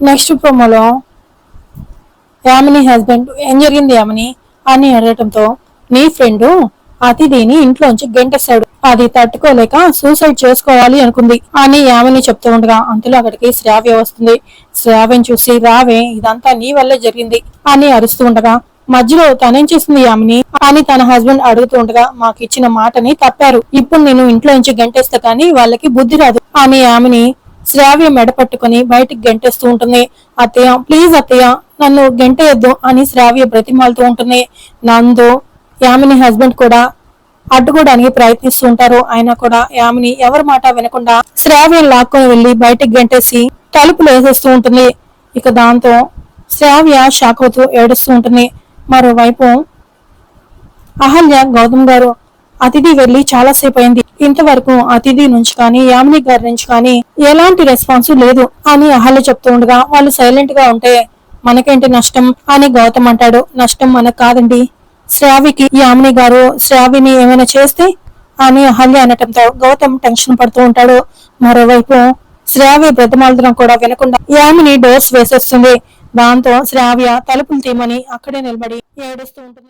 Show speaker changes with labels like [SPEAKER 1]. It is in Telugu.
[SPEAKER 1] నెక్స్ట్ ప్రోమోలో యామిని హస్బెండ్. ఏం జరిగింది యామిని? అని అడగటంతో నీ ఫ్రెండ్ అతిథిని ఇంట్లోంచి గెంటేశాడు. అది తట్టుకోలేక సూసైడ్ చేసుకోవాలి అనుకుంది అని యామిని చెప్తూ ఉండగా అంతలో అక్కడికి శ్రావ్య వస్తుంది. శ్రావ్యం చూసి రావే ఇదంతా నీ వల్లే జరిగింది అని అరుస్తూ ఉండగా మధ్యలో తనేం చేసింది యామిని? అని తన హస్బెండ్ అడుగుతూ ఉండగా మాకు ఇచ్చిన మాటని తప్పారు. ఇప్పుడు నేను ఇంట్లో నుంచి గంటేస్తా కానీ వాళ్ళకి బుద్ధి రాదు అని యామిని శ్రావ్య మెడ పట్టుకుని బయటికి గెంటేస్తూ ఉంటుంది. అత్తయ్య ప్లీజ్ అత్తయ్య నన్ను గెంటేయద్దు అని శ్రావ్య బ్రతిమాలుతూ ఉంటుంది. నందు యామిని హస్బెండ్ కూడా అడ్డుకోవడానికి ప్రయత్నిస్తూ ఉంటారు. అయినా కూడా యామిని ఎవరి మాట వినకుండా శ్రావ్యం లాక్కొని వెళ్ళి బయటికి గెంటేసి తలుపులు వేసేస్తూ ఉంటుంది. ఇక దాంతో శ్రావ్య షాక్ అవుతూ ఏడుస్తూ ఉంటుంది. మరోవైపు అహల్య గౌతమ్ గారు అతిథి వెళ్ళి చాలా సేపు అయింది ఇంతవరకు అతిథి నుంచి కానీ యామిని గారి నుంచి కానీ ఎలాంటి రెస్పాన్స్ లేదు అని అహల్య చెప్తూ ఉండగా వాళ్ళు సైలెంట్గా ఉంటే మనకేంటి నష్టం? అని గౌతమ్ అంటాడు. నష్టం మనకు కాదండి. శ్రావికి యామిని గారు శ్రావిని ఏమైనా చేస్తే? అని అహల్య అనటంతో గౌతమ్ టెన్షన్ పడుతూ ఉంటాడు. మరోవైపు శ్రావి బ్రతమాలతనం కూడా వినకుండా యామిని డోర్స్ వేసేస్తుంది. దాంతో శ్రావ్య తలుపులు తీమని అక్కడే నిలబడి ఏడుస్తూ ఉంటుంది.